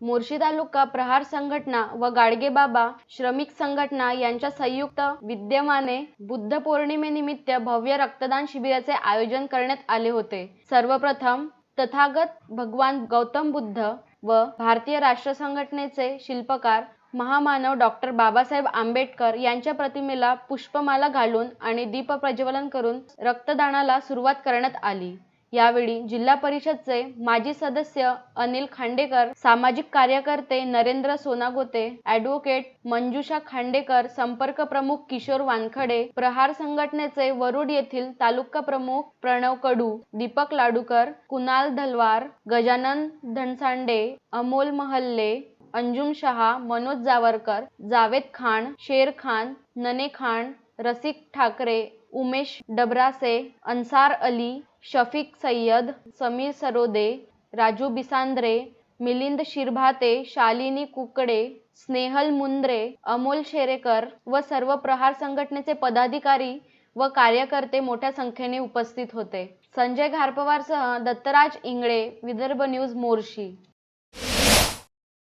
मोर्शी तालुका प्रहार संघटना व गाडगेबाबा श्रमिक संघटना यांच्या संयुक्त विद्यमाने बुद्ध पौर्णिमेनिमित्त भव्य रक्तदान शिबिराचे आयोजन करण्यात आले होते. सर्वप्रथम तथागत भगवान गौतम बुद्ध व भारतीय राष्ट्र संघटनेचे शिल्पकार महामानव डॉक्टर बाबासाहेब आंबेडकर यांच्या प्रतिमेला पुष्पमाला घालून आणि दीप प्रज्वलन करून रक्तदानाला सुरुवात करण्यात आली. यावेळी जिल्हा परिषदचे माजी सदस्य अनिल खांडेकर सामाजिक कार्यकर्ते नरेंद्र सोनागोते ॲडव्होकेट मंजुषा खांडेकर संपर्क प्रमुख किशोर वानखडे प्रहार संघटनेचे वरुड येथील तालुका प्रमुख प्रणव कडू दीपक लाडूकर कुणाल धलवार गजानन धनसांडे अमोल महल्ले अंजुम शहा मनोज जावरकर जावेद खान शेर खान नने खान रसिक ठाकरे उमेश डबरासे अन्सार अली शफीक सय्यद समीर सरोदे राजू बिसांद्रे मिलिंद शिरभाते शालिनी कुकडे स्नेहल मुंद्रे अमोल शेरेकर व सर्व प्रहार संघटनेचे पदाधिकारी व कार्यकर्ते मोठ्या संख्येने उपस्थित होते. संजय घारपवारसह दत्तराज इंगळे विदर्भ न्यूज मोर्शी.